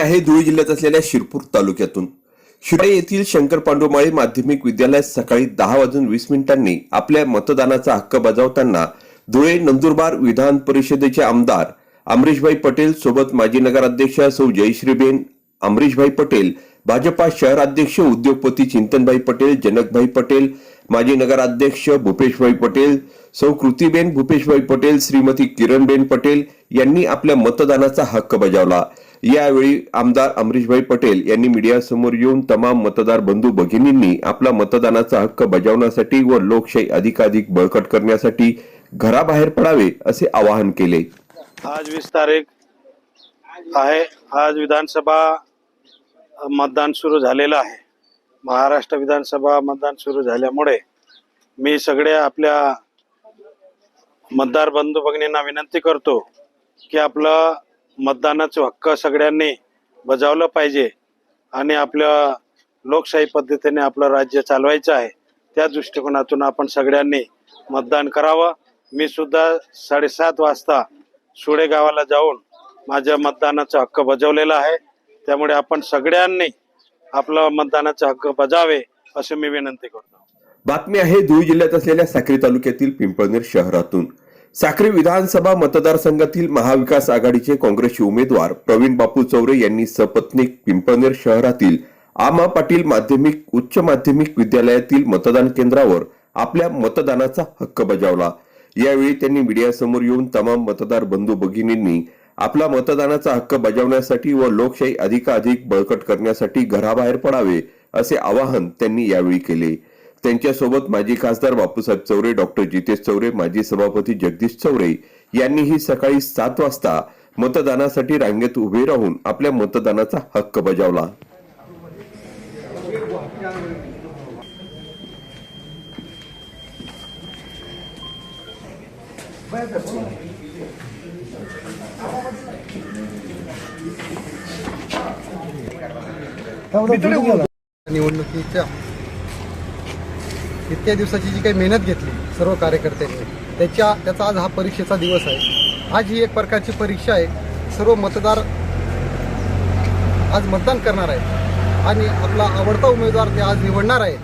आहे धुळे जिल्ह्यात असलेल्या शिरपूर तालुक्यातून. शिराई येथील शंकर पांडुमाळे माध्यमिक विद्यालयात सकाळी दहा वाजून वीस मिनिटांनी आपल्या मतदानाचा हक्क बजावताना धुळे नंदुरबार विधान परिषदेचे आमदार अमरीशभाई पटेल सोबत माजी नगराध्यक्ष सौ जयश्रीबेन अमरीशभाई पटेल भाजपा शहराध्यक्ष उद्योगपती चिंतनभाई पटेल जनकभाई पटेल माजी नगराध्यक्ष भूपेशभाई पटेल सौ कृतीबेन भूपेशभाई पटेल श्रीमती किरणबेन पटेल यांनी आपल्या मतदानाचा हक्क बजावला. यावेळी आमदार अमरीशभाई पटेल यांनी मीडियासमोर येऊन तमाम मतदार बंधू भगिनींनी आपला मतदानाचा हक्क बजावण्यासाठी व लोकशाही अधिकाधिक बळकट करण्यासाठी घराबाहेर पडावे असे आवाहन केले. आज वीस तारीख आहे. आज विधानसभा मतदान सुरू झालेलं आहे. महाराष्ट्र विधानसभा मतदान सुरू झाल्यामुळे मी सगळ्या आपल्या मतदार बंधू भगिनींना विनंती करतो की आपलं मतदानाचं हक्क सगळ्यांनी बजावलं पाहिजे आणि आपल्या लोकशाही पद्धतीने आपलं राज्य चालवायचं आहे. त्या दृष्टिकोनातून आपण सगळ्यांनी मतदान करावं. मी सुद्धा साडेसात वाजता सुळे गावाला जाऊन माझ्या मतदानाचा हक्क बजावलेला आहे. त्यामुळे आपण सगळ्यांनी आपला मतदानाचा हक्क बजावे असे मी विनंती करतो. बातमी आहे धुळे जिल्ह्यात असलेल्या साक्री तालुक्यातील पिंपळनेर शहरातून. साक्री विधानसभा मतदारसंघातील महाविकास आघाडीचे काँग्रेसचे उमेदवार प्रवीण बापू चौरे यांनी सपत्नीक पिंपळनेर शहरातील आमा पाटील माध्यमिक उच्च माध्यमिक विद्यालयातील मतदान केंद्रावर आपल्या मतदानाचा हक्क बजावला. यावेळी त्यांनी मीडियासमोर येऊन तमाम मतदार बंधू भगिनींनी आपला मतदानाचा हक्क बजावण्यासाठी व लोकशाही अधिकाधिक बळकट करण्यासाठी घराबाहेर पडावे असे आवाहन त्यांनी यावेळी केले. त्यांच्यासोबत माजी खासदार बापूसाहेब चौरे डॉक्टर जितेश चौरे माजी सभापती जगदीश चौरे यांनीही सकाळी सात वाजता मतदानासाठी रांगेत उभे राहून आपल्या मतदानाचा हक्क बजावला. निवडणुकीच्या इतक्या दिवसाची जी काही मेहनत घेतली सर्व कार्यकर्त्यांनी त्याच्या त्याचा आज हा परीक्षेचा दिवस आहे. आज ही एक प्रकारची परीक्षा आहे. सर्व मतदार आज मतदान करणार आहेत. आणि आपला आवडता उमेदवार ते आज निवडणार आहेत.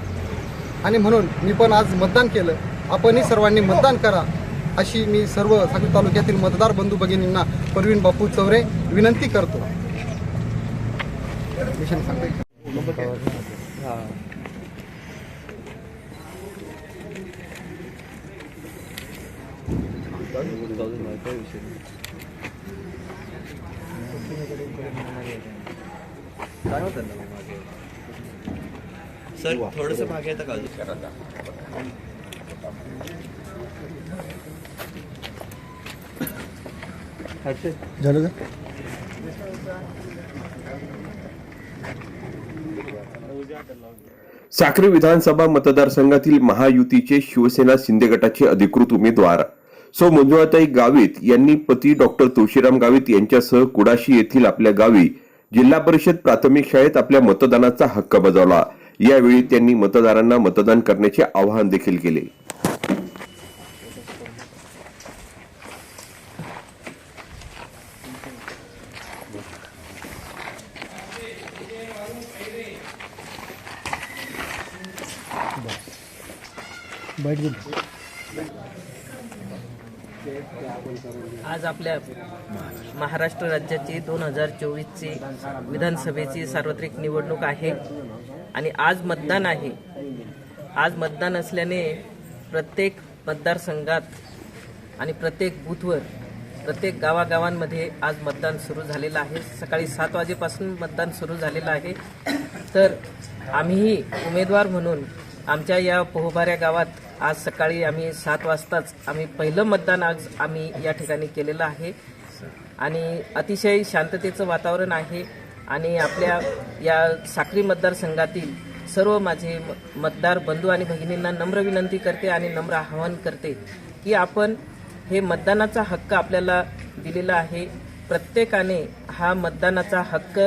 आणि म्हणून मी पण आज मतदान केलं. आपणही सर्वांनी मतदान करा. अशी मी सर्व सागरी तालुक्यातील मतदार बंधू भगिनींना परवीन बापू चौरे विनंती करतो. मिशन सांगते सर थोडस मागे येतं का झालं का साक्री विधानसभा मतदारसंघातील महायुतीचे शिवसेना शिंदे गटाचे अधिकृत उमेदवार. सो मंजुळाताई गावित यांनी पती डॉक्टर तुळशीराम गावित यांच्यासह कुडाशी येथील आपल्या गावी जिल्हा परिषद प्राथमिक शाळेत आपल्या मतदानाचा हक्क बजावला. यावेळी त्यांनी मतदारांना मतदान करण्याचे आवाहन देखील केले. आज आपल्या महाराष्ट्र राज्याची दोन हजार चोवीसची विधानसभेची सार्वत्रिक निवडणूक आहे आणि आज मतदान आहे. आज मतदान असल्याने प्रत्येक मतदारसंघात आणि प्रत्येक बूथवर प्रत्येक गावागावांमध्ये आज मतदान सुरू झालेलं आहे. सकाळी सात वाजेपासून मतदान सुरू झालेलं आहे. तर आम्हीही उमेदवार म्हणून आमच्या या पोहबाऱ्या गावात आज सकाळी आम्ही सात वाजताच आम्ही पहिलं मतदान आज आम्ही या ठिकाणी केलेलं आहे. आणि अतिशय शांततेचं वातावरण आहे आणि आपल्या या साक्री मतदारसंघातील सर्व माझे म- मतदार बंधू आणि भगिनींना नम्र विनंती करते आणि नम्र आवाहन करते की आपण हे मतदानाचा हक्क आपल्याला दिलेला आहे. प्रत्येकाने हा मतदानाचा हक्क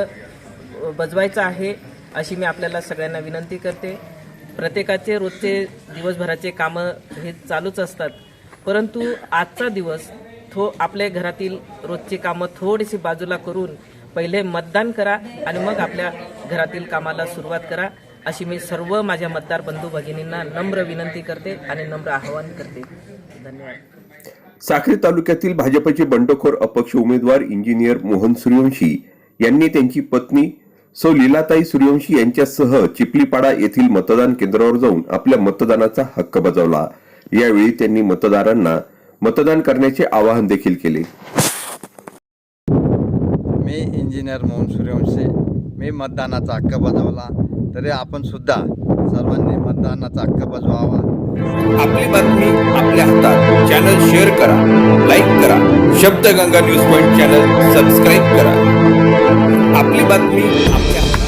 बजवायचा आहे अशी मी आपल्याला सगळ्यांना विनंती करते. प्रत्येकाचे रोजचे दिवसभराचे कामं हे चालूच असतात. परंतु आजचा दिवस थो आपल्या घरातील रोजची कामं थोडीशी बाजूला करून पहिले मतदान करा आणि मग आपल्या घरातील कामाला सुरुवात करा अशी मी सर्व माझ्या मतदार बंधू भगिनींना नम्र विनंती करते आणि नम्र आवाहन करते. धन्यवाद. साखरे तालुक्यातील भाजपचे बंडखोर अपक्ष उमेदवार इंजिनियर मोहन सूर्यवंशी यांनी त्यांची पत्नी सौ लीलाताई सूर्यवंशी यांच्यासह चिपलीपाडा येथील मतदान केंद्रावर जाऊन आपल्या मतदानाचा हक्क बजावला. यावेळी त्यांनी मतदारांना मतदान करण्याचे आवाहन देखील केले. मी इंजिनियर मोहन सूर्यवंशी. मी मतदानाचा हक्क बजावला. तरी आपण सुद्धा सर्वांनी मतदानाचा हक्क बजवावा. आपली बातमी आपल्या हातात. चॅनल शेअर करा लाईक करा. Shabdganga news point channel subscribe करा. आपली बातमी आपल्या